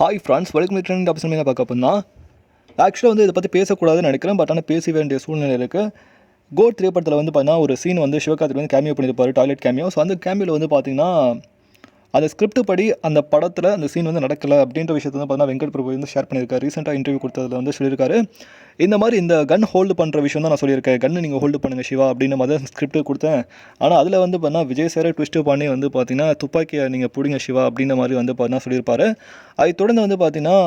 Hi friends welcome to trend option மேலே பார்க்க போனால் ஆக்சுவலாக வந்து இதை பற்றி பேசக்கூடாதுன்னு நினைக்கிறேன் பட் ஆனால் பேச வேண்டிய சூழ்நிலை இருக்குது கோட் திரைப்படத்தில் வந்து பார்த்தீங்கன்னா ஒரு சீன் வந்து சிவகார்த்திக் வந்து கேமியோ பண்ணியிருப்பார் டாய்லெட் கேமியோ ஸோ அந்த கேமியோவில் வந்து பார்த்தீங்கன்னா அந்த ஸ்கிரிப்ட் படி அந்த படத்தில் அந்த சீன் வந்து நடக்கலை அப்படின்ற விஷயத்தை வந்து பார்த்தீங்கன்னா வெங்கட் பிரபு வந்து ஷேர் பண்ணியிருக்காரு. ரீசெண்டாக இன்டர்வியூ கொடுத்ததில் வந்து சொல்லியிருக்காரு. இந்த மாதிரி இந்த கன் ஹோல்டு பண்ணுற விஷயம் தான் நான் சொல்லியிருக்கேன். கன் நீங்கள் ஹோல்டு பண்ணுங்கள் சிவா அப்படின்ற மாதிரி ஸ்கிரிப்ட் கொடுத்தேன். ஆனால் அதில் வந்து பார்த்தீங்கன்னா விஜய் சாரை ட்விஸ்ட்டு பண்ணி வந்து பார்த்தீங்கன்னா துப்பாக்கியை நீங்கள் பிடிங்க சிவா அப்படின்ற மாதிரி வந்து பார்த்தீங்கன்னா சொல்லியிருப்பாரு. அதை தொடர்ந்து வந்து பார்த்தீங்கன்னா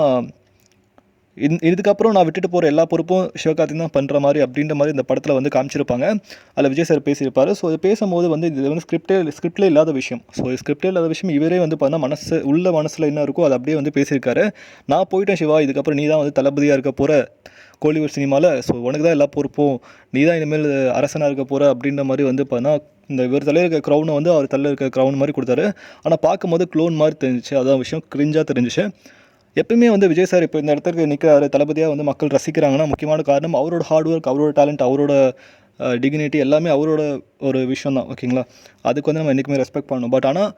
இந் இதுக்கப்புறம் நான் விட்டுட்டு போகிற எல்லா பொறுப்பும் சிவகார்த்திக் தான் பண்ணுற மாதிரி அப்படின்ற மாதிரி இந்த படத்தில் வந்து காமிச்சிருப்பாங்க. அதில் விஜய் சார் பேசியிருப்பார். ஸோ இது பேசும்போது வந்து இது வந்து ஸ்கிரிப்டே ஸ்கிரிப்டில் இல்லாத விஷயம். ஸோ ஸ்கிரிப்டே இல்லாத விஷயம். இவரே வந்து பார்த்தா மனசு உள்ள மனசில் என்ன இருக்கோ அதை அப்படியே வந்து பேசியிருக்காரு. நான் போயிட்டேன் சிவா இதுக்கப்புறம் நீ தான் வந்து தளபதியாக இருக்க போகிற கோலிவுட் சினிமாவில் ஸோ உனக்கு தான் எல்லா பொறுப்பும். நீ தான் இனிமேல் அரசனாக இருக்க போகிற அப்படின்ற மாதிரி வந்து பார்த்தா இந்த இவர் தலையில் இருக்க க்ரௌனை வந்து அவர் தலையில் இருக்க க்ரௌன் மாதிரி கொடுத்தாரு. ஆனால் பார்க்கும்போது க்ளோன் மாதிரி தெரிஞ்சிச்சு. அதான் விஷயம். கிரிஞ்சாக தெரிஞ்சிச்சு. எப்பயுமே வந்து விஜய் சார் இப்போ இந்த இடத்துக்கு நிற்கிறாரு தளபதியாக வந்து மக்கள் ரசிக்கிறாங்கன்னா முக்கியமான காரணம் அவரோட ஹார்ட் ஒர்க் அவரோட டேலண்ட் அவரோட டிகினிட்டி எல்லாமே அவரோட ஒரு விஷயம் தான் ஓகேங்களா அதுக்கு வந்து நம்ம என்றைக்குமே ரெஸ்பெக்ட் பண்ணணும். பட் ஆனால்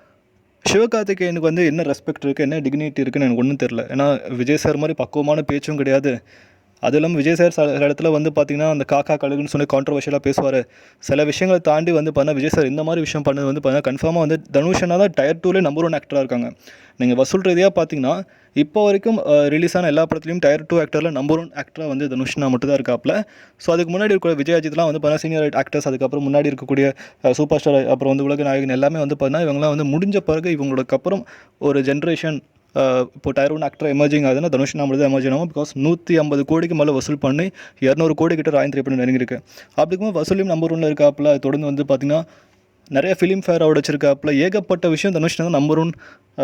சிவகார்த்திகேயனுக்கு வந்து என்ன ரெஸ்பெக்ட் இருக்குது என்ன டிகினிட்டி இருக்குன்னு எனக்கு ஒன்றும் தெரில ஏன்னா விஜய் சார் மாதிரி பக்குவமான பேச்சும் கிடையாது. அது இல்லாமல் விஜய் சார் சில இடத்துல வந்து பார்த்தீங்கன்னா அந்த காக்கா கழுகுன்னு சொல்லி கான்ட்ரவர்ஷியலாக பேசுவார். சில விஷயங்களை தாண்டி வந்து பார்த்தா விஜய் சார் இந்த மாதிரி விஷயம் பண்ணது வந்து பார்த்தீங்கன்னா கன்ஃபார்மாக வந்து தனுஷனா தான் டயர் டூலே நம்பர் ஒன் ஆக்டராக இருக்காங்க. நீங்கள் வசூல் ரீதியாக பார்த்தீங்கன்னா இப்போ வரைக்கும் ரிலீஸ் ஆன எல்லா படத்துலையும் டயர் டூ ஆக்டரில் நம்பர் ஒன் ஆக்டராக வந்து தனுஷ்னா மட்டும் தான் இருக்காப்புல ஸோ அதுக்கு முன்னாடி இருக்கிற விஜய் அஜித்லாம் வந்து பார்த்தீங்கன்னா சீனியர் ஆக்டர்ஸ் அதுக்கப்புறம் முன்னாடி இருக்கக்கூடிய சூப்பர் ஸ்டார் அப்புறம் வந்து உலக நாயகன் எல்லாமே வந்து பார்த்தீங்கன்னா இவங்களாம் வந்து முடிஞ்ச பிறகு இவங்களுக்கு அப்புறம் ஒரு ஜென்ரேஷன் இப்போ டைரோன் ஆக்டர் எமர்ஜிங் ஆகுதுன்னா தனுஷ் நம்மளது தான் எமர்ஜிங் ஆகும் பிகாஸ் நூற்றி ஐம்பது கோடிக்கு மேலே வசூல் பண்ணி இரநூறு கோடி கிட்ட ராயன் திரைப்படம் நெருங்கிருக்கு அப்படிக்கும் வசூலியும் நம்பர் ஒன்றில் இருக்காப்புல தொடர்ந்து வந்து பார்த்தீங்கன்னா நிறைய ஃபிலிம் ஃபேர் அவார்டு வச்சிருக்காப்புல ஏகப்பட்ட விஷயம் தனுஷ் தான் நம்பர் ஒன்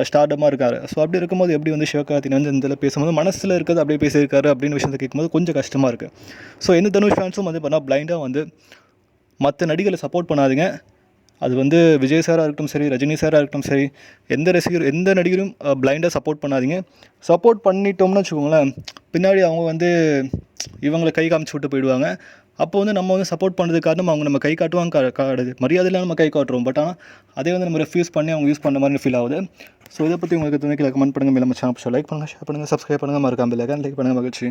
ஸ்டார்டமாக இருக்காரு ஸோ அப்படி இருக்கும்போது எப்படி வந்து சிவகார்த்திகேயன் வந்து இந்த இதில் பேசும்போது மனசில் இருக்கிறது அப்படியே பேசியிருக்காரு அப்படின்னு விஷயத்தை கேட்கும்போது கொஞ்சம் கஷ்டமாக இருக்குது ஸோ எந்த தனுஷ் ஃபேன்ஸும் வந்து பார்த்தா பிளைண்டாக வந்து மற்ற நடிகளை சப்போர்ட் பண்ணாதீங்க. அது வந்து விஜய் சாராக இருக்கட்டும் சரி ரஜினி சாராக இருக்கட்டும் சரி எந்த ரசிகர் எந்த நடிகரும் பிளைண்டாக சப்போர்ட் பண்ணாதீங்க. சப்போர்ட் பண்ணிட்டோம்னு வச்சுக்கோங்களேன் பின்னாடி அவங்க வந்து இவங்களை கை காமிச்சு விட்டு போயிடுவாங்க. அப்போ வந்து நம்ம வந்து சப்போர்ட் பண்ணுறது காரணம் அவங்க நம்ம கை காட்டுவாங்க கா- காடுது மரியாதையில் நம்ம கை காட்டுறோம். பட் ஆனால் அதே வந்து நம்ம ரெஃப்யூஸ் பண்ணி அவங்க யூஸ் பண்ண மாதிரி ஃபீல் ஆகுது. ஸோ இதை பற்றி உங்களுக்கு துணைக்கு கமெண்ட் பண்ணுங்கள் மேலே நம்ம சேனல் லைக் பண்ணுங்கள் ஷேர் பண்ணுங்கள் சப்ஸ்கிரைப் பண்ணுங்கள் மறக்காமல் லைக் பண்ணுங்கள் மகிழ்ச்சி.